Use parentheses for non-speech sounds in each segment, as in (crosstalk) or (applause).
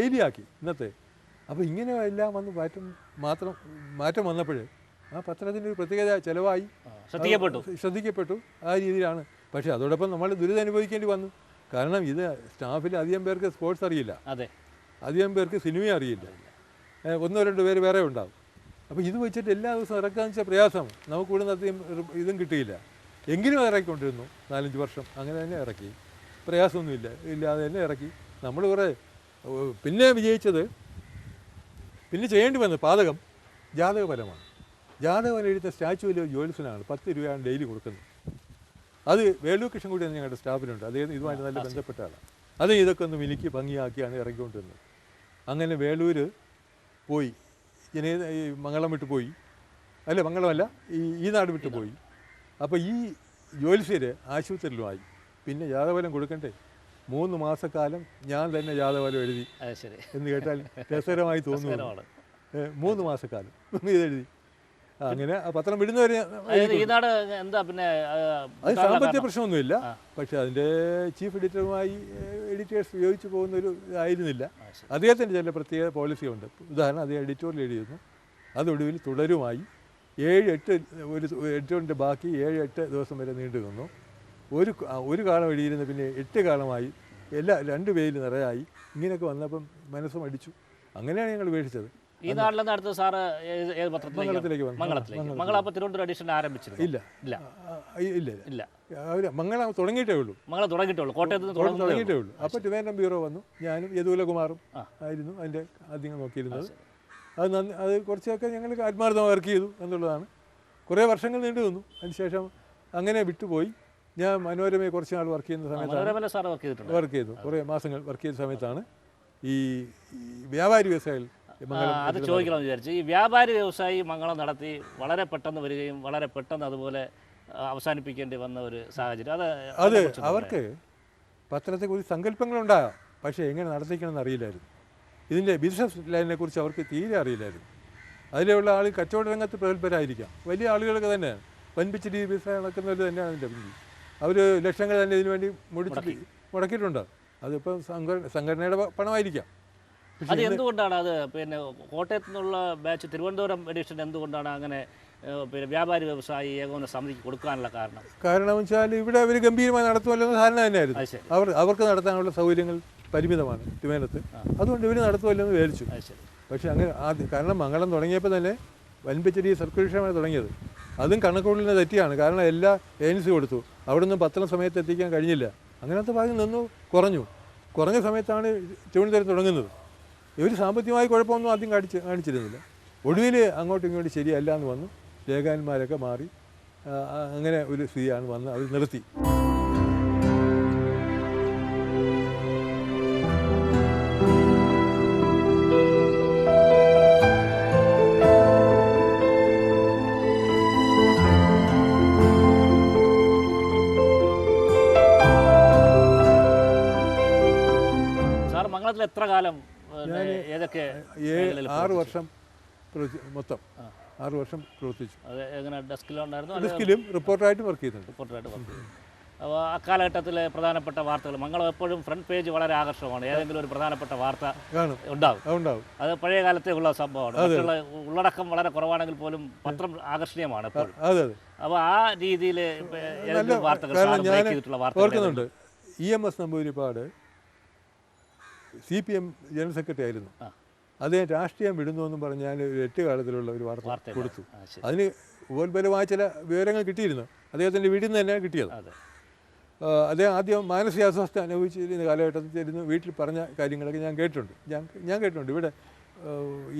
Daily ആക്കി ഇന്നത്തെ. അപ്പോൾ ഇങ്ങനെ എല്ലാം വന്ന് മാറ്റം മാത്രം മാറ്റം വന്നപ്പോൾ ആ പത്രത്തിന്റെ ഒരു പ്രത്യേകത ചിലവായി. ശ്രദ്ധിക്കപ്പെട്ടു. ശ്രദ്ധിക്കപ്പെട്ടു. ആ രീതിയിലാണ്. പക്ഷേ അതോടൊപ്പം നമ്മൾ ദുരിതം അനുഭവിക്കേണ്ടി വന്നു. കാരണം ഇത് സ്റ്റാഫിൽ അധികം പേർക്ക് സ്പോർട്സ് അറിയില്ല. അതെ. അധികം പേർക്ക് സിനിമ അറിയില്ല. ഒന്നോ രണ്ടോ പേര് വേറെ ഉണ്ടാവും. അപ്പോൾ ഇത് വെച്ചിട്ട് എല്ലാ ദിവസവും ഇറക്കാന്ന് വെച്ചാൽ പ്രയാസം നമുക്ക് ഇവിടുന്ന് അധികം ഇതും കിട്ടിയില്ല. എങ്കിലും ഇറക്കിക്കൊണ്ടിരുന്നു നാലഞ്ച് വർഷം അങ്ങനെ തന്നെ ഇറക്കി. പ്രയാസമൊന്നുമില്ല. ഇല്ലാതെ തന്നെ ഇറക്കി. നമ്മൾ കുറേ പിന്നെ വിജയിച്ചത് പിന്നെ ചെയ്യേണ്ടി വന്നത് പാതകം ജാതകപരമാണ് ജാതകപരം എഴുത്ത സ്റ്റാച്ചുവിൽ ജോലിസിനാണ് പത്ത് രൂപയാണ് ഡെയിലി കൊടുക്കുന്നത്. അത് വേളു കൃഷ്ണൻകുടി എന്ന് ഞങ്ങളുടെ സ്റ്റാഫിലുണ്ട് അദ്ദേഹം ഇതുമായിട്ട് നല്ല ബന്ധപ്പെട്ട ആളാണ് അത് ഇതൊക്കെ ഒന്ന് മിനുക്കി ഭംഗിയാക്കിയാണ് ഇറങ്ങിക്കൊണ്ടിരുന്നത്. അങ്ങനെ വേളൂർ പോയി ജനേ ഈ മംഗളം വിട്ട് പോയി. അല്ല മംഗളമല്ല ഈ ഈ നാട് വിട്ട് പോയി. അപ്പോൾ ഈ ജോലിസ്യർ ആശുപത്രിയിലുമായി പിന്നെ ജാതകപരം കൊടുക്കണ്ടേ? മൂന്ന് മാസക്കാലം ഞാൻ തന്നെ ജാതകാലം എഴുതി. ശരി. എന്ന് കേട്ടാൽ രസകരമായി തോന്നുന്നു. മൂന്ന് മാസക്കാലം. ഇതെഴുതി അങ്ങനെ പത്രം വിടുന്നവരെ ഞാൻ ഈ നാട് എന്താ പിന്നെ അത് സാമ്പത്തിക? പ്രശ്നമൊന്നുമില്ല. പക്ഷെ അതിന്റെ ചീഫ് എഡിറ്ററുമായി എഡിറ്റേഴ്സ് ഉപയോഗിച്ച് പോകുന്ന ഒരു ഇതായിരുന്നില്ല അദ്ദേഹത്തിന്റെ ചില പ്രത്യേക പോളിസിയുണ്ട്. ഉദാഹരണം അദ്ദേഹം എഡിറ്റോറിയൽ എഴുതിയിരുന്നു. അതൊടുവിൽ തുടരുമായി. ഏഴ് എട്ട് ഒരു എഡിറ്റോറിന്റെ ബാക്കി ഏഴ് എട്ട് ദിവസം വരെ നീണ്ടു നിന്നു ഒരു ഒരു കാലം എഴുതിയിരുന്ന പിന്നെ എട്ട് കാലമായി എല്ലാ രണ്ട് പേരിൽ നിറയായി. ഇങ്ങനെയൊക്കെ വന്നപ്പം മനസ്സും അടിച്ചു. അങ്ങനെയാണ് ഞങ്ങൾ ഉപേക്ഷിച്ചത്. ഈ നാട്ടിൽ നിന്ന് അടുത്ത സാറ് ഏത് പത്രത്തിലേക്ക്? മംഗളത്തിലേക്ക്. മംഗളം അപ്പോൾ തിരുവനന്തപുരം എഡിഷൻ ആരംഭിച്ചിരുന്നു? ഇല്ല. ഇല്ല. ഇല്ല ഇല്ല. അവർ മംഗളം തുടങ്ങിയിട്ടേ ഉള്ളൂ. മംഗളം തുടങ്ങിയിട്ടുള്ളൂ കോട്ടയത്ത് നിന്ന് തുടങ്ങിയിട്ടേ ഉള്ളൂ. ഉള്ളൂ. അപ്പോൾ ട്രിവാൻഡ്രം ബ്യൂറോ വന്നു. ഞാനും യദുലകുമാറും. ആയിരുന്നു അതിന്റെ ആദ്യം നോക്കിയിരുന്നത്. അത് നന്ദി അത് കുറച്ചൊക്കെ ഞങ്ങൾ ആത്മാർത്ഥം വർക്ക് ചെയ്തു എന്നുള്ളതാണ്. കുറേ വർഷങ്ങൾ നീണ്ടു വന്നു അതിനുശേഷം അങ്ങനെ വിട്ടുപോയി. ഞാൻ മനോരമയെ കുറച്ച് നാൾ വർക്ക് ചെയ്യുന്ന സമയത്താണ്. വർക്ക് ചെയ്തു. കുറേ മാസങ്ങൾ വർക്ക് ചെയ്ത സമയത്താണ് ഈ വ്യാപാരി വ്യവസായികൾ അത് ചോദിക്കണമെന്ന് വിചാരിച്ചു. ഈ വ്യാപാരി വ്യവസായി മംഗളം നടത്തി വളരെ പെട്ടെന്ന് വരികയും വളരെ പെട്ടെന്ന് അതുപോലെ അവസാനിപ്പിക്കേണ്ടി വന്ന ഒരു സാഹചര്യം. അത് അത് അവർക്ക് പത്രത്തെക്കുറിച്ച് സങ്കല്പങ്ങളുണ്ടാകാം. പക്ഷേ എങ്ങനെ നടത്തിക്കണമെന്ന് അറിയില്ലായിരുന്നു. ഇതിന്റെ ബിസിനസ് ലൈനിനെ കുറിച്ച് അവർക്ക് തീരെ അറിയില്ലായിരുന്നു. അതിലുള്ള ആൾ കച്ചവട രംഗത്ത് പ്രഗത്ഭരായിരിക്കാം. വലിയ ആളുകളൊക്കെ തന്നെയാണ് വൻപിച്ച രീതി ബിസിനസ് നടക്കുന്നവർ തന്നെയാണ് അതിന്റെ പിന്നിൽ. അവർ ലക്ഷങ്ങൾ തന്നെ ഇതിനു വേണ്ടി മുടിച്ചിട്ട് മുടക്കിയിട്ടുണ്ട്. അതിപ്പോൾ സംഘടന സംഘടനയുടെ പണമായിരിക്കാം. അത് എന്തുകൊണ്ടാണ് അത്? പിന്നെ കോട്ടയത്തു നിന്നുള്ള ബാച്ച് തിരുവനന്തപുരം എഡിഷൻ എന്തുകൊണ്ടാണ് അങ്ങനെ പിന്നെ വ്യാപാരി വ്യവസായി ഏകോപന സമിതിക്ക് കൊടുക്കാനുള്ള കാരണം? കാരണം വെച്ചാൽ ഇവിടെ അവർ ഗംഭീരമായി നടത്തുമല്ലോ എന്ന ധാരണ തന്നെയായിരുന്നു. അവർ അവർക്ക് നടത്താനുള്ള സൗകര്യങ്ങൾ പരിമിതമാണ് തിരുവനന്തപുരത്ത് അതുകൊണ്ട് ഇവർ നടത്തുമല്ലോ എന്ന് വിചാരിച്ചു പക്ഷേ അങ്ങനെ ആദ്യം കാരണം മംഗളം തുടങ്ങിയപ്പോൾ തന്നെ വൻപിച്ചടി സർക്കുലേഷനാണ് തുടങ്ങിയത്. അതും കണക്കുകൂടലിന് തെറ്റിയാണ്. കാരണം എല്ലാ ഏജൻസി കൊടുത്തു. അവിടെ നിന്ന് പത്രം സമയത്ത് എത്തിക്കാൻ കഴിഞ്ഞില്ല. അങ്ങനത്തെ ഭാഗം നിന്നു കുറഞ്ഞു. കുറഞ്ഞ സമയത്താണ് തിരുവനന്തപുരം തുടങ്ങുന്നത്. ഇവർ സാമ്പത്തികമായി കുഴപ്പമൊന്നും ആദ്യം കാണിച്ച് കാണിച്ചിരുന്നില്ല. ഒടുവിൽ അങ്ങോട്ടും ഇങ്ങോട്ടും ശരിയല്ല എന്ന് വന്നു. ലേഖകന്മാരൊക്കെ മാറി അങ്ങനെ ഒരു സ്ഥിതിയാണ് വന്ന് അവർ നിർത്തി. എത്ര കാലം ഏതൊക്കെ ആറ് വർഷം മൊത്തം ആറ് വർഷം പ്രവർത്തിച്ചു. എങ്ങനെ ഡെസ്കിലുണ്ടായിരുന്നു ഡെസ്കിലും റിപ്പോർട്ടറായിട്ടും വർക്ക് ചെയ്തിട്ടുണ്ട്. റിപ്പോർട്ടറായിട്ട് വർക്ക് ചെയ്തു അപ്പോൾ അക്കാലഘട്ടത്തിലെ പ്രധാനപ്പെട്ട വാർത്തകൾ മംഗളം എപ്പോഴും ഫ്രണ്ട് പേജ് വളരെ ആകർഷകമാണ്. ഏതെങ്കിലും ഒരു പ്രധാനപ്പെട്ട വാർത്ത ഉണ്ടാവും. അത് പഴയ കാലത്തെ ഉള്ള സംഭവമാണ്. മറ്റുള്ള ഉള്ളടക്കം വളരെ കുറവാണെങ്കിൽ പോലും പത്രം ആകർഷണീയമാണ് എപ്പോഴും. അപ്പോൾ ആ രീതിയിൽ ഏതെങ്കിലും വാർത്തകൾ ചെയ്തിട്ടുള്ള വാർത്തകൾ E M S Namboodiripad C P M general secretary ആയിരുന്നു. അദ്ദേഹം രാഷ്ട്രീയം വിടുന്നു എന്ന് പറഞ്ഞാൽ ഒരു എട്ട് കാലത്തിലുള്ള ഒരു വാർത്ത കൊടുത്തു. അതിന് ഉപോത്ബലമായ ചില വിവരങ്ങൾ കിട്ടിയിരുന്നു. അദ്ദേഹത്തിന്റെ വീട്ടിൽ നിന്ന് തന്നെയാണ് കിട്ടിയത്. അദ്ദേഹം ആദ്യം മാനസികാസ്വസ്ഥ അനുഭവിച്ചിരുന്ന കാലഘട്ടത്തിൽ ഇരുന്ന് വീട്ടിൽ പറഞ്ഞ കാര്യങ്ങളൊക്കെ ഞാൻ കേട്ടിട്ടുണ്ട്. ഞാൻ ഞാൻ കേട്ടിട്ടുണ്ട്. ഇവിടെ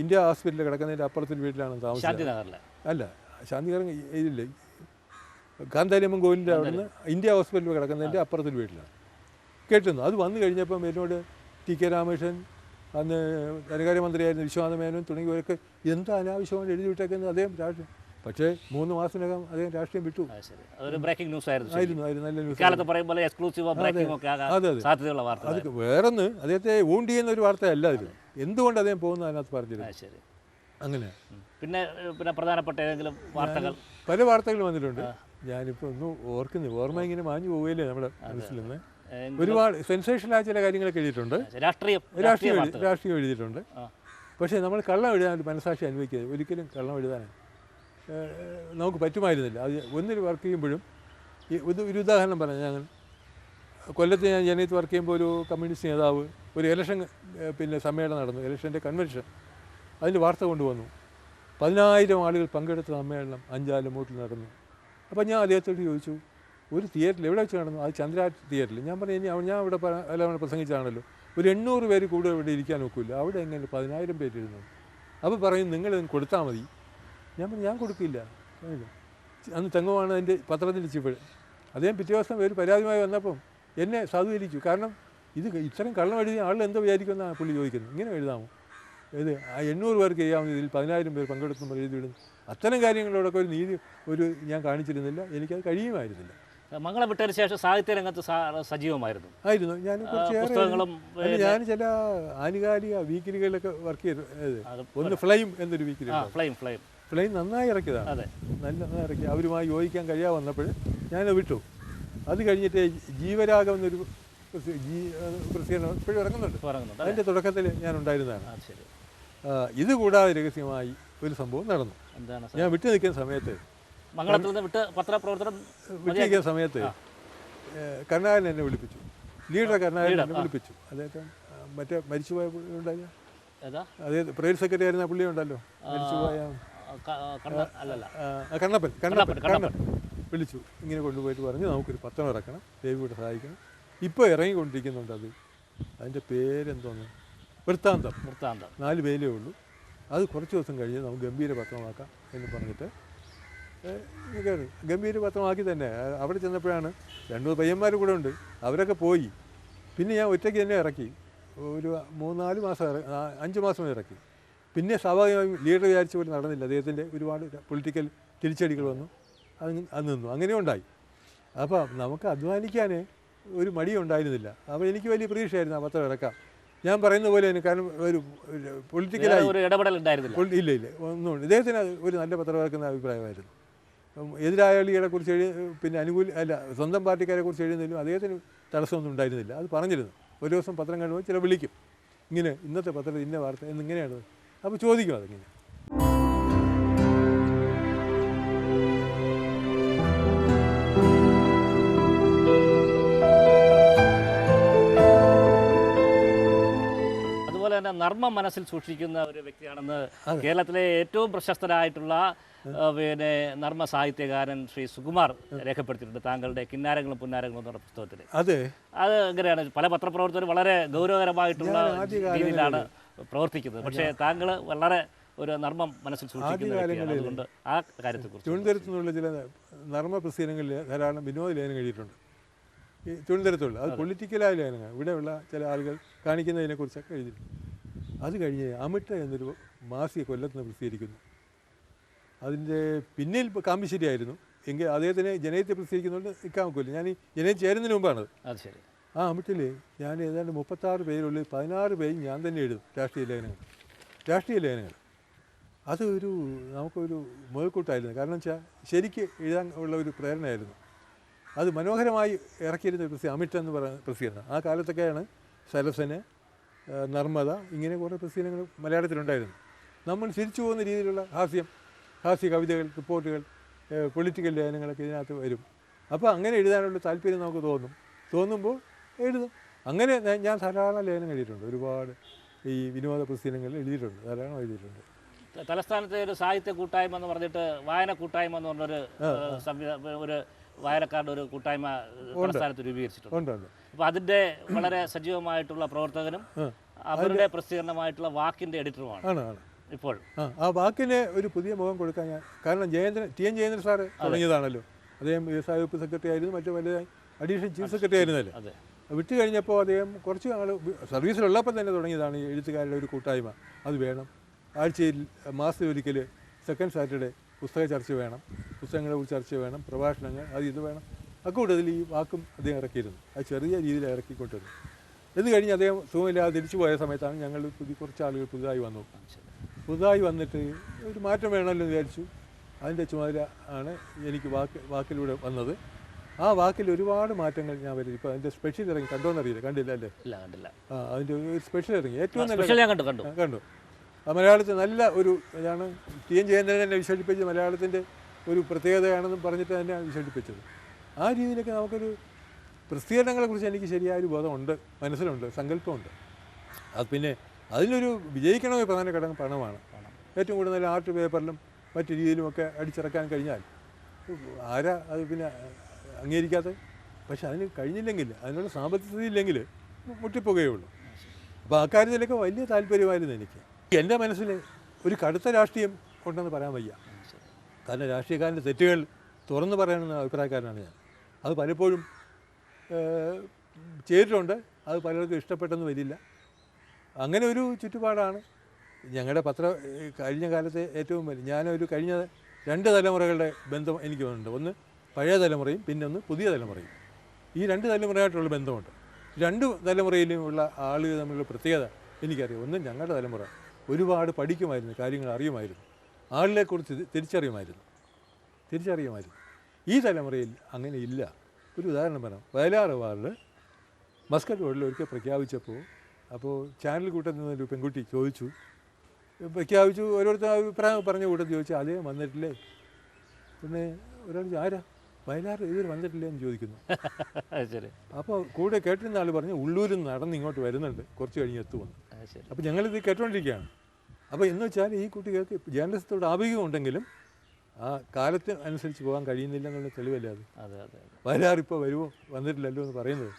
ഇന്ത്യ ഹോസ്പിറ്റലിൽ കിടക്കുന്നതിന്റെ അപ്പുറത്തിൽ വീട്ടിലാണ് താമസിച്ചത്. ശാന്തിനഗറിലെ. അല്ല ശാന്തികരം ഇതില്ലേ കാന്താരിയമ്മൻ കോവിലിന്റെ അവിടുന്ന് ഇന്ത്യ ഹോസ്പിറ്റലിൽ കിടക്കുന്നതിന്റെ അപ്പുറത്തിൽ വീട്ടിലാണ്. കേട്ടിരുന്നു. അത് വന്നു കഴിഞ്ഞപ്പം എന്നോട് ടി കെ രാമകൃഷ്ണൻ അന്ന് ധനകാര്യമന്ത്രിയായിരുന്ന വിശ്വനാഥ മേനോൻ തുടങ്ങിയവരൊക്കെ എന്ത് അനാവശ്യമാണ് എഴുതി വിട്ടേക്കുന്നത് അദ്ദേഹം രാഷ്ട്രീയം. പക്ഷേ മൂന്ന് മാസത്തിനകം അദ്ദേഹം രാഷ്ട്രീയം വിട്ടു. അതൊരു ബ്രേക്കിംഗ് ന്യൂസ് ആയിരുന്നു നല്ല ന്യൂസ് പറയുമ്പോൾ എക്സ്ക്ലൂസീവോ ബ്രേക്കിംഗ് ഒക്കെ അതെ അതെ. സാധ്യതയുള്ള വാർത്ത അത് വേറൊന്ന് അദ്ദേഹത്തെ ഊണ്ടി എന്നൊരു വാർത്തയല്ല അതിൽ എന്തുകൊണ്ട് അദ്ദേഹം പോകുന്ന അതിനകത്ത് പറഞ്ഞിരുന്നു? അങ്ങനെ. പിന്നെ പിന്നെ പ്രധാനപ്പെട്ട ഏതെങ്കിലും വാർത്തകൾ? പല വാർത്തകൾ വന്നിട്ടുണ്ട്. ഞാനിപ്പോൾ ഒന്നും ഓർക്കുന്നു ഓർമ്മ ഇങ്ങനെ മാഞ്ഞു പോവുകയല്ലേ നമ്മുടെ മനസ്സിൽ നിന്ന്? ഒരുപാട് സെൻസേഷനായ ചില കാര്യങ്ങളൊക്കെ എഴുതിയിട്ടുണ്ട്. രാഷ്ട്രീയം രാഷ്ട്രീയം രാഷ്ട്രീയം എഴുതിയിട്ടുണ്ട്. പക്ഷേ നമ്മൾ കള്ളം എഴുതാൻ ഒരു മനസാക്ഷി അനുഭവിക്കരുത്. ഒരിക്കലും കള്ളം എഴുതാൻ നമുക്ക് പറ്റുമായിരുന്നില്ല. അത് ഒന്നിൽ വർക്ക് ചെയ്യുമ്പോഴും ഈ ഒരു ഒരു ഉദാഹരണം പറഞ്ഞു ഞാൻ കൊല്ലത്ത് ഞാൻ ജനയത്ത് വർക്ക് ചെയ്യുമ്പോൾ ഒരു കമ്മ്യൂണിസ്റ്റ് നേതാവ് ഒരു ഇലക്ഷൻ പിന്നെ സമ്മേളനം നടന്നു. ഇലക്ഷന്റെ കൺവെൻഷൻ. അതിൽ വാർത്ത കൊണ്ടുവന്നു. പതിനായിരം ആളുകൾ പങ്കെടുത്ത സമ്മേളനം അഞ്ചാലും മൂട്ടിൽ നടന്നു. അപ്പം ഞാൻ അദ്ദേഹത്തോട് ചോദിച്ചു ഒരു തിയേറ്ററിൽ എവിടെ വെച്ച് നടന്നു? അത് ചന്ദ്ര തിയേറ്ററിൽ. ഞാൻ പറഞ്ഞു ഇനി ഞാൻ ഇവിടെ എല്ലാം പ്രസംഗിച്ചാണല്ലോ. ഒരു എണ്ണൂറ് പേര് കൂടുതൽ ഇവിടെ ഇരിക്കാൻ നോക്കില്ല അവിടെ എങ്ങനെ പതിനായിരം പേര് ഇരുന്നു. അപ്പോൾ പറയും നിങ്ങൾ കൊടുത്താൽ മതി. ഞാൻ പറഞ്ഞു ഞാൻ കൊടുക്കില്ല. അന്ന് തെങ്ങുമാണ് അതിന്റെ പത്രത്തിൽ ഇച്ചിപ്പോഴും അദ്ദേഹം പിറ്റേ ദിവസം ഒരു പരാതിയുമായി വന്നപ്പം എന്നെ സാധൂകരിച്ചു കാരണം ഇത് ഇത്രയും കള്ളം എഴുതിയ ആൾ എന്താ വിചാരിക്കുമെന്നാണ് പുള്ളി ചോദിക്കുന്നത്. ഇങ്ങനെ എഴുതാമോ? ഇത് ആ എണ്ണൂറ് പേർക്ക് ചെയ്യാവുന്ന ഇതിൽ പതിനായിരം പേർ പങ്കെടുക്കുമ്പോൾ എഴുതി വിടുന്നു അത്തരം കാര്യങ്ങളോടൊക്കെ ഒരു നീതി ഒരു ഞാൻ കാണിച്ചിരുന്നില്ല. എനിക്കത് കഴിയുമായിരുന്നില്ല. മംഗളം വിട്ടതിന് ശേഷം സാഹിത്യ രംഗത്ത് സജീവമായിരുന്നു. ആയിരുന്നു. ഞാൻ കുറച്ച് പുസ്തകങ്ങളും ഞാൻ ചില ആനുകാലിക വീക്കിലികളിലൊക്കെ വർക്ക് ചെയ്തു ഒന്ന് ഫ്ലെയിം എന്നൊരു weekly flame flame flame flame നന്നായി ഇറക്കിയതാണ്. അതെ. നല്ല നന്നായി ഇറക്കി. അവരുമായി യോജിക്കാൻ കഴിയാതെ വന്നപ്പോൾ ഞാനത് വിട്ടു. അത് കഴിഞ്ഞിട്ട് ജീവരാഗം എന്നൊരു പ്രസിദ്ധീകരണം ഇപ്പോഴും ഇറങ്ങുന്നുണ്ട്. അതിന്റെ തുടക്കത്തിൽ ഞാൻ ഉണ്ടായിരുന്നതാണ്. ഇത് കൂടാതെ രഹസ്യമായി ഒരു സംഭവം നടന്നു. എന്താണ് ഞാൻ വിട്ടു നിൽക്കുന്ന സമയത്ത് മംഗളത്തിൽ നിന്ന് വിട്ട് പത്രപ്രവർത്തനം വിജയിക്കുന്ന സമയത്ത് കരുണാകരൻ എന്നെ വിളിപ്പിച്ചു. ലീഡർ കരുണാകരൻ എന്നെ വിളിപ്പിച്ചു. അദ്ദേഹത്തെ ആ, മറ്റേ മരിച്ചുപോയ ഉണ്ടായില്ല അദ്ദേഹം പ്രൈവറ്റ് സെക്രട്ടറി ആയിരുന്ന പുള്ളി ഉണ്ടല്ലോ? മരിച്ചുപോയ കണ്ണപ്പൻ കണ്ണപ്പൻ കണ്ണപ്പൻ. വിളിച്ചു. ഇങ്ങനെ കൊണ്ടുപോയിട്ട് പറഞ്ഞു നമുക്കൊരു പത്രം ഇറക്കണം ദേവി കൂടെ സഹായിക്കണം. ഇപ്പോൾ ഇറങ്ങിക്കൊണ്ടിരിക്കുന്നുണ്ട് അത്. അതിന്റെ പേരെന്തോന്ന്? വൃത്താന്തം. വൃത്താന്തം. നാല് പേരേ ഉള്ളൂ. അത് കുറച്ച് ദിവസം കഴിഞ്ഞ് നമുക്ക് ഗംഭീര പത്രമാക്കാം എന്ന് പറഞ്ഞിട്ട് കയറി ഗംഭീര പത്രമാക്കി തന്നെ. അവിടെ ചെന്നപ്പോഴാണ് രണ്ട് പയ്യന്മാർ കൂടെ ഉണ്ട്. അവരൊക്കെ പോയി. പിന്നെ ഞാൻ ഒറ്റയ്ക്ക് തന്നെ ഇറക്കി. ഒരു മൂന്നാൽ മാസം അഞ്ച് മാസം ഇറക്കി. പിന്നെ സ്വാഭാവികമായും ലീഡർ വിചാരിച്ച പോലെ നടന്നില്ല. അദ്ദേഹത്തിന്റെ ഒരുപാട് പൊളിറ്റിക്കൽ തിരിച്ചടികൾ വന്നു. അത് അത് നിന്നു. അങ്ങനെ ഉണ്ടായി. അപ്പോൾ നമുക്ക് അധ്വാനിക്കാൻ ഒരു മടിയും ഉണ്ടായിരുന്നില്ല. അപ്പോൾ എനിക്ക് വലിയ പ്രതീക്ഷയായിരുന്നു ആ പത്രം ഇറക്കാം ഞാൻ പറയുന്ന പോലെ തന്നെ കാരണം ഒരു പൊളിറ്റിക്കലായി. ഇല്ല ഇല്ല. ഒന്നും ഇദ്ദേഹത്തിന് ഒരു നല്ല പത്രം ഇറക്കുന്ന അഭിപ്രായമായിരുന്നു. എതിരാളികളെ കുറിച്ച് എഴുതി പിന്നെ അനുകൂല അല്ല സ്വന്തം പാർട്ടിക്കാരെ കുറിച്ച് എഴുതുന്നതിലും അദ്ദേഹത്തിന് തടസ്സമൊന്നും ഉണ്ടായിരുന്നില്ല. അത് പറഞ്ഞിരുന്നു. ഒരു ദിവസം പത്രം കഴിഞ്ഞ് ചില വിളിക്കും. ഇങ്ങനെ ഇന്നത്തെ പത്രത്തിൽ ഇന്ന വാർത്ത എന്നിങ്ങനെയാണ് അപ്പോൾ ചോദിക്കും അതിങ്ങനെ. തന്നെ നർമ്മം മനസ്സിൽ സൂക്ഷിക്കുന്ന ഒരു വ്യക്തിയാണെന്ന് കേരളത്തിലെ ഏറ്റവും പ്രശസ്തരായിട്ടുള്ള പിന്നെ നർമ്മ സാഹിത്യകാരൻ ശ്രീ സുകുമാർ രേഖപ്പെടുത്തിയിട്ടുണ്ട് താങ്കളുടെ കിന്നാരങ്ങളും പുന്നാരങ്ങളും എന്നുള്ള പുസ്തകത്തിൽ. അത്. അത് എങ്ങനെയാണ് പല പത്രപ്രവർത്തകരും വളരെ ഗൗരവകരമായിട്ടുള്ള രീതിയിലാണ് പ്രവർത്തിക്കുന്നത്. പക്ഷേ താങ്കൾ വളരെ ഒരു നർമ്മം മനസ്സിൽ സൂക്ഷിക്കുന്ന ആ കാര്യത്തെക്കുറിച്ച് തിരുവനന്തപുരത്തു നിന്നുള്ള ചില നർമ്മ പ്രസീനങ്ങളിൽ ധാരാളം വിനോദ ലേഖനം എഴുതിയിട്ടുണ്ട്. ഈ തിരുവനന്തപുരത്തുള്ള അത്. പൊളിറ്റിക്കലായ ലേഖനങ്ങൾ. ഇവിടെയുള്ള ചില ആളുകൾ കാണിക്കുന്നതിനെക്കുറിച്ചൊക്കെ എഴുതിയിട്ടുണ്ട്. അത് കഴിഞ്ഞ് അമിട്ട എന്നൊരു മാസിക കൊല്ലത്ത് നിന്ന് പ്രസിദ്ധീകരിക്കുന്നു. അതിന്റെ പിന്നിൽ കാമ്പിശ്ശേരിയായിരുന്നു എങ്കിൽ അദ്ദേഹത്തിന് ജനയത്തെ പ്രസിദ്ധീകരിക്കുന്നതുകൊണ്ട് നിൽക്കാൻ ഒക്കില്ല ഞാൻ ഈ ജനയിൽ ചേരുന്നതിന് മുമ്പാണത് അത് ശരി. ആ അമിട്ടിൽ ഞാൻ ഏതാണ്ട് മുപ്പത്താറ് പേരുള്ളിൽ പതിനാറ് പേര് ഞാൻ തന്നെ എഴുതും. രാഷ്ട്രീയ ലേഖനങ്ങൾ. രാഷ്ട്രീയ ലേഖനങ്ങൾ. അതൊരു നമുക്കൊരു മുതൽക്കൂട്ടായിരുന്നു കാരണം വെച്ചാൽ ശരിക്ക് എഴുതാൻ ഉള്ള ഒരു പ്രേരണയായിരുന്നു. അത് മനോഹരമായി ഇറക്കിയിരുന്ന പ്രസിദ്ധ അമിട്ട് എന്ന് പറയുന്ന പ്രസിദ്ധീകരണം. ആ കാലത്തൊക്കെയാണ് സരസന് നർമ്മദ ഇങ്ങനെ കുറേ പ്രസീനങ്ങൾ മലയാളത്തിലുണ്ടായിരുന്നു. നമ്മൾ തിരിച്ചു പോകുന്ന രീതിയിലുള്ള ഹാസ്യം ഹാസ്യ കവിതകൾ റിപ്പോർട്ടുകൾ പൊളിറ്റിക്കൽ ലേഖനങ്ങളൊക്കെ ഇതിനകത്ത് വരും. അപ്പോൾ അങ്ങനെ എഴുതാനുള്ള താല്പര്യം നമുക്ക് തോന്നും. തോന്നുമ്പോൾ എഴുതും. അങ്ങനെ ഞാൻ- ധാരാളം ലേഖനം എഴുതിയിട്ടുണ്ട്. ഒരുപാട് ഈ വിനോദ പ്രസീനങ്ങൾ എഴുതിയിട്ടുണ്ട്. ധാരാളം എഴുതിയിട്ടുണ്ട്. തലസ്ഥാനത്തെ ഒരു സാഹിത്യ കൂട്ടായ്മ എന്ന് പറഞ്ഞിട്ട് വായന കൂട്ടായ്മ എന്ന് പറഞ്ഞൊരു ഒരു വായനക്കാരുടെ ഒരു കൂട്ടായ്മ സംസ്ഥാനത്ത് രൂപീകരിച്ചിട്ടുണ്ട്. അതിന്റെ അപ്പോൾ അതിന്റെ വളരെ സജീവമായിട്ടുള്ള പ്രവർത്തകനും അവരുടെ പ്രസിദ്ധീകരണമായിട്ടുള്ള വാക്കിന്റെ എഡിറ്ററുമാണ് ഇപ്പോൾ. ആ വാക്കിന് ഒരു പുതിയ മുഖം കൊടുക്കാൻ ഞാൻ കാരണം Jayendran T N Jayendran sir തുടങ്ങിയതാണല്ലോ. അദ്ദേഹം വ്യവസായ വകുപ്പ് സെക്രട്ടറി ആയിരുന്നു മറ്റു വലുതായി അഡീഷണൽ ചീഫ് സെക്രട്ടറി ആയിരുന്നല്ലേ വിട്ട് കഴിഞ്ഞപ്പോൾ അദ്ദേഹം കുറച്ച് നാൾ സർവീസിലുള്ളപ്പോൾ തന്നെ തുടങ്ങിയതാണ് എഴുത്തുകാരുടെ ഒരു കൂട്ടായ്മ. അത് വേണം. ആഴ്ചയിൽ മാസത്തിൽ ഒരിക്കൽ സെക്കൻഡ് സാറ്റർഡേ പുസ്തക ചർച്ച വേണം പുസ്തകങ്ങളെ കുറിച്ച് ചർച്ച വേണം പ്രഭാഷണങ്ങൾ അത് ഇത് വേണം. അക്കൂട്ടത്തിൽ ഈ വാക്കും അദ്ദേഹം ഇറക്കിയിരുന്നു. അത് ചെറിയ രീതിയിൽ ഇറക്കിക്കൊണ്ടിരുന്നു. ഇത് കഴിഞ്ഞ് അദ്ദേഹം സുഖമില്ലാതെ തിരിച്ചു പോയ സമയത്താണ് ഞങ്ങൾ പുതിയ കുറച്ച് ആളുകൾ പുതുതായി വന്നു. പുതുതായി വന്നിട്ട് ഒരു മാറ്റം വേണമല്ലോ എന്ന് വിചാരിച്ചു. അതിന്റെ ചുമതല ആണ് എനിക്ക് വാക്ക് വാക്കിലൂടെ വന്നത്. ആ വാക്കിൽ ഒരുപാട് മാറ്റങ്ങൾ ഞാൻ വരും ഇപ്പോൾ അതിന്റെ സ്പെഷ്യൽ ഇറങ്ങി കണ്ടോന്നറിയില്ല കണ്ടില്ല അല്ലേ? ഇല്ല കണ്ടില്ല. ആ അതിന്റെ ഒരു സ്പെഷ്യൽ ഇറങ്ങി. ഏറ്റവും നല്ല കണ്ടു. മലയാളത്തിൽ നല്ല ഒരു ഇതാണ്. ടി എൻ ജയേന്ദ്രൻ തന്നെ വിശേഷിപ്പിച്ച് മലയാളത്തിന്റെ ഒരു പ്രത്യേകതയാണെന്നും പറഞ്ഞിട്ട് തന്നെ വിശേഷിപ്പിച്ചത്. ആ രീതിയിലൊക്കെ നമുക്കൊരു പ്രസിദ്ധീകരണങ്ങളെക്കുറിച്ച് എനിക്ക് ശരിയായ ഒരു ബോധമുണ്ട് മനസ്സിലുണ്ട് സങ്കല്പമുണ്ട്. അത് പിന്നെ അതിനൊരു വിജയിക്കണമെങ്കിൽ പ്രധാന ഘടകം പണമാണ്. ഏറ്റവും കൂടുതൽ ആർട്ട് പേപ്പറിലും മറ്റു രീതിയിലുമൊക്കെ അടിച്ചിറക്കാൻ കഴിഞ്ഞാൽ ആരാ അത് പിന്നെ അംഗീകരിക്കാത്തത്? പക്ഷെ അതിന് കഴിഞ്ഞില്ലെങ്കിൽ അതിനുള്ള സാമ്പത്തിക സ്ഥിതി ഇല്ലെങ്കിൽ മുട്ടിപ്പോകുകയുള്ളൂ അപ്പോൾ അക്കാര്യത്തിലൊക്കെ വലിയ താല്പര്യമായിരുന്നു എനിക്ക്. എന്റെ മനസ്സിൽ ഒരു കടുത്ത രാഷ്ട്രീയം ഉണ്ടെന്ന് പറയാൻ വയ്യ. കാരണം രാഷ്ട്രീയക്കാരന്റെ തെറ്റുകൾ തുറന്നു പറയണമെന്ന അഭിപ്രായക്കാരനാണ് ഞാൻ. അത് പലപ്പോഴും ചെയ്തിട്ടുണ്ട്. അത് പലർക്കും ഇഷ്ടപ്പെട്ടെന്ന് വരില്ല. അങ്ങനെ ഒരു ചുറ്റുപാടാണ് ഞങ്ങളുടെ പത്ര കഴിഞ്ഞ കാലത്തെ ഏറ്റവും വലിയ ഞാനൊരു കഴിഞ്ഞ രണ്ട് തലമുറകളുടെ ബന്ധം എനിക്ക് തോന്നുന്നുണ്ട്. ഒന്ന് പഴയ തലമുറയും പിന്നെ ഒന്ന് പുതിയ തലമുറയും. ഈ രണ്ട് തലമുറയായിട്ടുള്ള ബന്ധമുണ്ട്. രണ്ട് തലമുറയിലും ഉള്ള ആളുകൾ തമ്മിലുള്ള പ്രത്യേകത എനിക്കറിയാം. ഒന്ന് ഞങ്ങളുടെ തലമുറ. ഒരുപാട് പഠിക്കുമായിരുന്നു കാര്യങ്ങൾ അറിയുമായിരുന്നു. ആളിനെക്കുറിച്ച് തിരിച്ചറിയുമായിരുന്നു. തിരിച്ചറിയുമായിരുന്നു. ഈ തലമുറയിൽ അങ്ങനെ ഇല്ല. ഒരു ഉദാഹരണം പറയാം. വയലാർ അവാർഡ് മസ്കറ്റ് റോഡിൽ ഒരിക്കൽ പ്രഖ്യാപിച്ചപ്പോൾ അപ്പോൾ ചാനൽ കൂട്ടത്തിൽ നിന്നൊരു പെൺകുട്ടി ചോദിച്ചു. പ്രഖ്യാപിച്ചു ഓരോരുത്തർ അഭിപ്രായം പറഞ്ഞ കൂട്ടം ചോദിച്ചു അതേ വന്നിട്ടില്ലേ? പിന്നെ ഒരാൾ ആരാ? വയലാർ ഇതുവരെ വന്നിട്ടില്ലേ? എന്ന് ചോദിക്കുന്നു. (laughs) ശരി. അപ്പോൾ കൂടെ കേട്ടിരുന്ന ആൾ പറഞ്ഞു ഉള്ളൂരിൽ നിന്ന് നടന്ന് ഇങ്ങോട്ട് വരുന്നുണ്ട്. കുറച്ച് കഴിഞ്ഞ് എത്തുമെന്ന്. ശരി. അപ്പോൾ ഞങ്ങളിത് കേട്ടുകൊണ്ടിരിക്കുകയാണ് അപ്പോൾ എന്ന് വെച്ചാൽ ഈ കുട്ടികൾക്ക് ജേർണലിസത്തോട് ആഭിമുഖ്യം ഉണ്ടെങ്കിലും ആ കാലത്തിന് അനുസരിച്ച് പോകാൻ കഴിയുന്നില്ല എന്നുള്ള തെളിവല്ലേ അത്? അതെ അതെ ഇപ്പോൾ വരുമോ വന്നിട്ടില്ലല്ലോ എന്ന് പറയുന്നത്.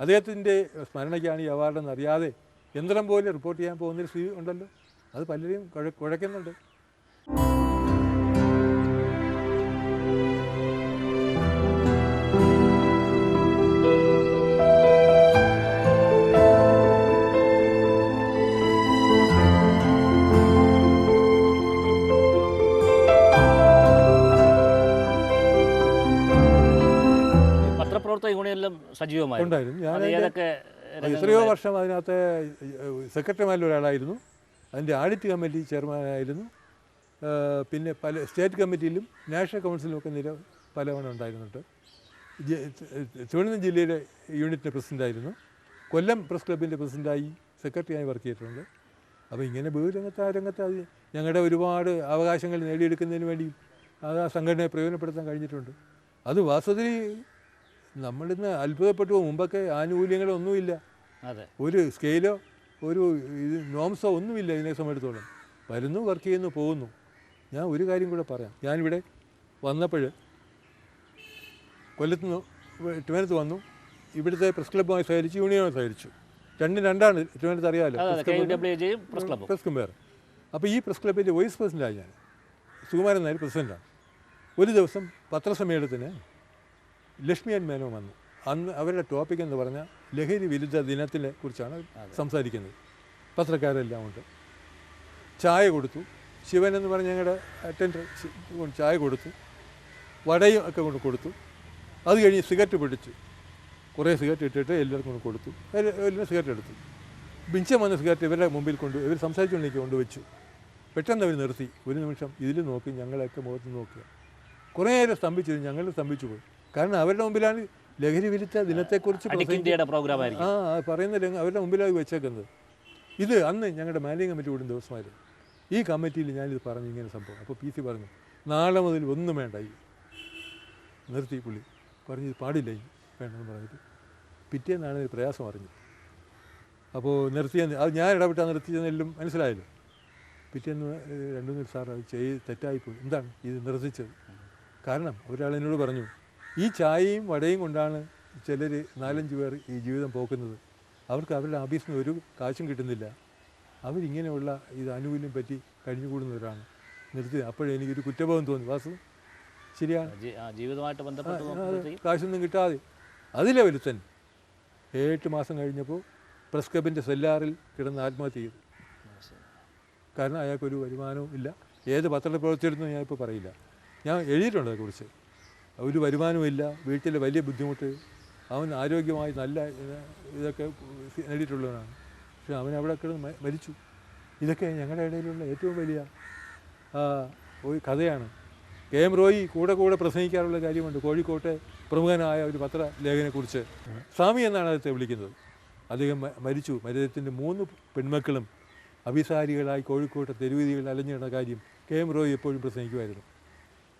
അദ്ദേഹത്തിന്റെ സ്മരണയ്ക്കാണ് ഈ അവാർഡെന്ന് അറിയാതെ യന്ത്രം പോലെ റിപ്പോർട്ട് ചെയ്യാൻ പോകുന്നൊരു സ്ഥിതി ഉണ്ടല്ലോ. അത് പലരെയും കുഴ കുഴയ്ക്കുന്നുണ്ട്. ഈ പത്രപ്രവർത്തക യൂണിയനിലും സജീവമായിരുന്നു ഞാൻ ഏതൊക്കെ എത്രയോ വർഷം അതിനകത്ത് സെക്രട്ടറിമാരിൽ ഒരാളായിരുന്നു. അതിന്റെ ആഡിറ്റ് കമ്മിറ്റി ചെയർമാനായിരുന്നു ആയിരുന്നു. പിന്നെ പല സ്റ്റേറ്റ് കമ്മിറ്റിയിലും നാഷണൽ കൗൺസിലും ഒക്കെ നിര പലവണ്ണം ഉണ്ടായിരുന്നുണ്ട്. തിരുവനന്തപുരം ജില്ലയിലെ യൂണിറ്റിന്റെ പ്രസിഡന്റായിരുന്നു കൊല്ലം പ്രസ് ക്ലബിന്റെ പ്രസിഡന്റായി സെക്രട്ടറിയായി വർക്ക് ചെയ്തിട്ടുണ്ട്. അപ്പോൾ ഇങ്ങനെ ബഹുരംഗത്ത് ആ രംഗത്ത് അത് ഞങ്ങളുടെ ഒരുപാട് അവകാശങ്ങൾ നേടിയെടുക്കുന്നതിന് വേണ്ടി അത് ആ സംഘടനയെ പ്രയോജനപ്പെടുത്താൻ കഴിഞ്ഞിട്ടുണ്ട്. അത് വാസ്തവത്തിൽ നമ്മളിന്ന് അത്ഭുതപ്പെട്ടു. പോകും. മുമ്പൊക്കെ ആനുകൂല്യങ്ങളൊന്നുമില്ല അതെ. ഒരു സ്കെയിലോ ഒരു ഇത് നോംസോ ഒന്നുമില്ല ഇതിനെ സംബന്ധിച്ചിടത്തോളം. വരുന്നു വർക്ക് ചെയ്യുന്നു പോകുന്നു. ഞാൻ ഒരു കാര്യം കൂടെ പറയാം. ഞാനിവിടെ വന്നപ്പോൾ കൊല്ലത്ത് നിന്ന് ട്രിവാൻഡ്രത്ത് വന്നു. ഇവിടുത്തെ പ്രസ് ക്ലബ്ബുമായി സഹകരിച്ചു യൂണിയനുമായി സഹകരിച്ചു. രണ്ടും രണ്ടാണ് ട്രിവാൻഡ്രത്ത് അറിയാമല്ലോ പ്രസ് ക്ലബ്ബും അപ്പോൾ ഈ പ്രസ് ക്ലബ്ബിന്റെ വൈസ് പ്രസിഡന്റായി ഞാൻ. സുകുമാരൻ നായർ പ്രസിഡന്റാണ് ഒരു ദിവസം പത്രസമ്മേളനത്തിന് ലക്ഷ്മി ആൻഡ് മേനോ വന്നു. അന്ന് അവരുടെ ടോപ്പിക് എന്ന് പറഞ്ഞാൽ ലഹരി വിരുദ്ധ ദിനത്തിനെ കുറിച്ചാണ് സംസാരിക്കുന്നത്. പത്രക്കാരെല്ലാം ഉണ്ട്. ചായ കൊടുത്തു. ശിവൻ എന്ന് പറഞ്ഞ ഞങ്ങളുടെ അറ്റൻഡർ ചായ കൊടുത്തു. വടയും ഒക്കെ കൊണ്ട് കൊടുത്തു. അത് കഴിഞ്ഞ് സിഗരറ്റ് പിടിച്ചു. കുറേ സിഗരറ്റ് ഇട്ടിട്ട് എല്ലാവർക്കും കൊണ്ട് കൊടുത്തു. എല്ലാവരും എല്ലാം സിഗരറ്റ് എടുത്തു. ബിഞ്ചം വന്ന സിഗരറ്റ് ഇവരുടെ മുമ്പിൽ കൊണ്ട് ഇവർ സംസാരിച്ചുകൊണ്ടിരിക്കുക കൊണ്ടുവച്ചു പെട്ടെന്ന് അവർ നിർത്തി. ഒരു നിമിഷം ഇതിൽ നോക്കി ഞങ്ങളെയൊക്കെ മുഖത്ത് നോക്കുക കുറേ നേരം സ്തംഭിച്ചു ഞങ്ങൾ സ്തംഭിച്ചു പോയി. കാരണം അവരുടെ മുമ്പിലാണ് ലഹരി വിരുദ്ധ ദിനത്തെക്കുറിച്ച് ആ പറയുന്നില്ല പറയുന്ന രംഗം അവരുടെ മുമ്പിലാണ് വെച്ചേക്കുന്നത്. ഇത് അന്ന് ഞങ്ങളുടെ മാനേജിംഗ് കമ്മിറ്റി കൂടുന്ന ദിവസമായിരുന്നു ഈ കമ്മിറ്റിയിൽ ഞാനിത് പറഞ്ഞു ഇങ്ങനെ സംഭവം. അപ്പോൾ പി സി പറഞ്ഞു നാളെ മുതൽ ഒന്നും വേണ്ട ഈ നിർത്തി പുള്ളി. പറഞ്ഞു ഇത് പാടില്ല ഈ വേണമെന്ന് പറഞ്ഞിട്ട്. പിറ്റേന്നാണ് ഒരു പ്രയാസം അറിഞ്ഞു അപ്പോൾ നിർത്തിയ അത് ഞാൻ ഇടപെട്ടാൽ നിർത്തിയെന്നെല്ലാം മനസ്സിലായല്ലോ. പിറ്റേന്ന് രണ്ടു മൂന്ന് സാർ അത് ചെയ്ത് തെറ്റായിപ്പോയി. എന്താണ് ഇത് നിർത്തിച്ചത് കാരണം ഒരാൾ എന്നോട് പറഞ്ഞു ഈ ചായയും വടയും കൊണ്ടാണ് ചിലർ നാലഞ്ച് പേർ ഈ ജീവിതം പോക്കുന്നത്. അവർക്ക് അവരുടെ ഓഫീസിൽ നിന്ന് ഒരു കാശും കിട്ടുന്നില്ല. അവരിങ്ങനെയുള്ള ഇത് ആനുകൂല്യം പറ്റി കഴിഞ്ഞുകൂടുന്നവരാണ്. നിർത്തി അപ്പോഴെനിക്കൊരു കുറ്റബോധം തോന്നി. വാസു ശരിയാണ് ജീവിതമായിട്ട് ബന്ധപ്പെട്ട് കാശൊന്നും കിട്ടാതെ. അതിലെ ഒരുത്തൻ ഏഴ് മാസം കഴിഞ്ഞപ്പോൾ പ്രസ് ക്ലബിന്റെ സെല്ലാറിൽ കിടന്ന് ആത്മഹത്യ ചെയ്തു. കാരണം അയാൾക്കൊരു വരുമാനവും ഇല്ല. ഏത് പത്രപ്രവർത്തിയെടുത്തെന്ന് ഞാനിപ്പോൾ പറയില്ല. ഞാൻ എഴുതിയിട്ടുണ്ട് അതേക്കുറിച്ച് ഒരു വരുമാനമില്ല വീട്ടിൽ വലിയ ബുദ്ധിമുട്ട്. അവൻ ആരോഗ്യമായി നല്ല ഇതൊക്കെ നേടിയിട്ടുള്ളവനാണ്. പക്ഷെ അവൻ അവിടെ കിടന്ന് മരിച്ചു. ഇതൊക്കെ ഞങ്ങളുടെ ഇടയിലുള്ള ഏറ്റവും വലിയ ഒരു കഥയാണ്. കെ എം റോയി കൂടെ കൂടെ പ്രസംഗിക്കാറുള്ള കാര്യമുണ്ട്. കോഴിക്കോട്ടെ പ്രമുഖനായ ഒരു പത്രലേഖനെക്കുറിച്ച്. സ്വാമി എന്നാണ് അദ്ദേഹത്തെ വിളിക്കുന്നത്. അദ്ദേഹം മരിച്ചു. മരിതത്തിന്റെ മൂന്ന് പെൺമക്കളും അഭിസാരികളായി കോഴിക്കോട്ടെ തെരുവീതികളിൽ അലഞ്ഞിടുന്ന കാര്യം കെ എം റോയി എപ്പോഴും പ്രസംഗിക്കുമായിരുന്നു.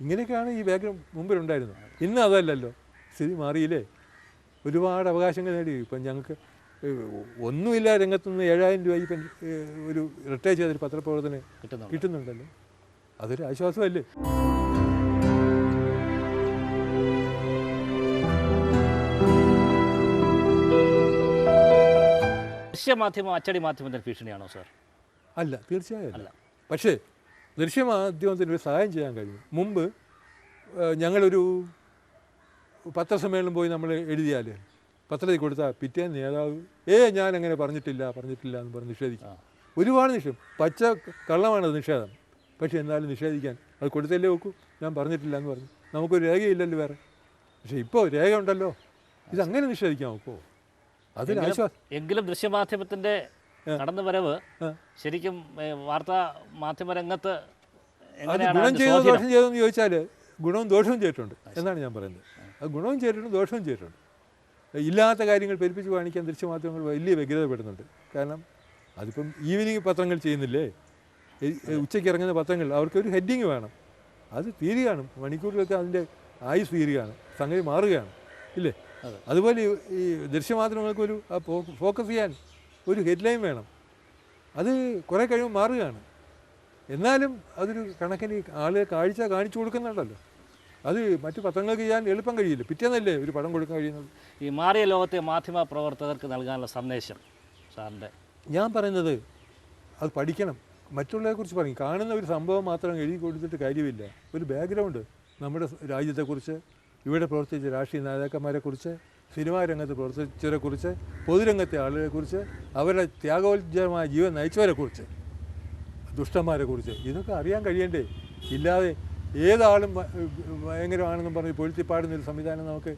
ഇങ്ങനെയൊക്കെയാണ് ഈ ബാക്ക്ഗ്രൗണ്ട് മുമ്പിലുണ്ടായിരുന്നത്. ഇന്ന് അതല്ലല്ലോ. സ്ഥിതി മാറിയില്ലേ? ഒരുപാട് അവകാശങ്ങൾ നേടി. ഇപ്പം ഞങ്ങൾക്ക് ഒന്നുമില്ല രംഗത്തുനിന്ന് ഏഴായിരം രൂപ ഈ ഒരു റിട്ടയർ ചെയ്തൊരു പത്രപ്രവർത്തനം കിട്ടുന്നുണ്ട്? കിട്ടുന്നുണ്ടല്ലോ. അതൊരു ആശ്വാസമല്ലേ? ദൃശ്യമാധ്യമം അച്ചടി മാധ്യമത്തിന് ഭീഷണിയാണോ സാർ? അല്ല തീർച്ചയായും. അല്ല. പക്ഷേ ദൃശ്യമാധ്യമത്തിന് ഒരു സഹായം ചെയ്യാൻ കഴിയും മുമ്പ് ഞങ്ങളൊരു പത്രസമ്മേളനം പോയി നമ്മൾ എഴുതിയാൽ പത്രത്തിൽ കൊടുത്താൽ പിറ്റേ നേതാവ് ഏ ഞാൻ അങ്ങനെ പറഞ്ഞിട്ടില്ല പറഞ്ഞിട്ടില്ല എന്ന് പറഞ്ഞ് നിഷേധിക്കും. ആ. ഒരുപാട് നിഷേധം. പച്ച കള്ളമാണത് നിഷേധം. പക്ഷേ എന്നാലും നിഷേധിക്കാൻ. അത് കൊടുത്തല്ലേ നോക്കൂ ഞാൻ പറഞ്ഞിട്ടില്ല എന്ന് പറഞ്ഞു. നമുക്കൊരു രേഖയില്ലല്ലോ വേറെ. പക്ഷേ ഇപ്പോൾ രേഖ ഉണ്ടല്ലോ. ഇതങ്ങനെ നിഷേധിക്കാൻ നോക്കുമോ അതിന് ആശ്വാസം എങ്കിലും ദൃശ്യമാധ്യമത്തിന്റെ കടന്നുവരവ് വരവ് ശരിക്കും വാർത്താ മാധ്യമ രംഗത്ത് ഗുണം ചെയ്തു ദോഷം ചെയ്തെന്ന് ചോദിച്ചാൽ ഗുണവും ദോഷവും ചെയ്തിട്ടുണ്ട് എന്നാണ് ഞാൻ പറയുന്നത്. അത് ഗുണവും ചെയ്തിട്ടുണ്ട് ദോഷവും ചെയ്തിട്ടുണ്ട്. ഇല്ലാത്ത കാര്യങ്ങൾ പെരുപ്പിച്ച് കാണിക്കാൻ ദൃശ്യമാധ്യമങ്ങൾ വലിയ വ്യഗ്രതപ്പെടുന്നുണ്ട്. കാരണം അതിപ്പം ഈവനിങ് പത്രങ്ങൾ ചെയ്യുന്നില്ലേ? ഉച്ചയ്ക്ക് ഇറങ്ങുന്ന പത്രങ്ങൾ അവർക്കൊരു ഹെഡിങ് വേണം. അത് തീരുകയാണ്. മണിക്കൂറിലൊക്കെ അതിന്റെ ആയുസ് തീരുകയാണ്. സംഗതി മാറുകയാണ്. ഇല്ലേ? അതുപോലെ ഈ- ദൃശ്യമാധ്യമങ്ങൾക്കൊരു ഫോക്കസ് ചെയ്യാൻ ഒരു ഹെഡ്ലൈൻ വേണം. അത് കുറേ കഴിയുമ്പോൾ മാറുകയാണ്. എന്നാലും അതൊരു കണക്കിന് ആളുകൾ കാഴ്ച കാണിച്ചു കൊടുക്കുന്നുണ്ടല്ലോ. അത് മറ്റു പത്രങ്ങൾക്ക് ചെയ്യാൻ എളുപ്പം കഴിയില്ല. പിറ്റേന്നല്ലേ ഒരു പടം കൊടുക്കാൻ കഴിയുന്നത്? ഈ മാറിയ ലോകത്തെ മാധ്യമ പ്രവർത്തകർക്ക് നൽകാനുള്ള സന്ദേശം സാറിന്റെ. ഞാൻ പറയുന്നത് അത് പഠിക്കണം. മറ്റുള്ളവരെക്കുറിച്ച് പറയും. കാണുന്ന ഒരു സംഭവം മാത്രം എഴുതി കൊടുത്തിട്ട് കാര്യമില്ല. ഒരു ബാക്ക്ഗ്രൗണ്ട് നമ്മുടെ രാജ്യത്തെക്കുറിച്ച് ഇവിടെ പ്രവർത്തിച്ച രാഷ്ട്രീയ നേതാക്കന്മാരെക്കുറിച്ച് സിനിമാ രംഗത്ത് പ്രവർത്തിച്ചവരെക്കുറിച്ച് പൊതുരംഗത്തെ ആളുകളെക്കുറിച്ച് അവരുടെ ത്യാഗോജ്ജമായ ജീവൻ ദുഷ്ടന്മാരെ കുറിച്ച്. ഇതൊക്കെ അറിയാൻ കഴിയണ്ടേ? ഇല്ലാതെ ഏതാളും ഭയങ്കരമാണെന്നും പറഞ്ഞ് പൊഴുത്തിപ്പാടുന്നൊരു സംവിധാനം നമുക്ക്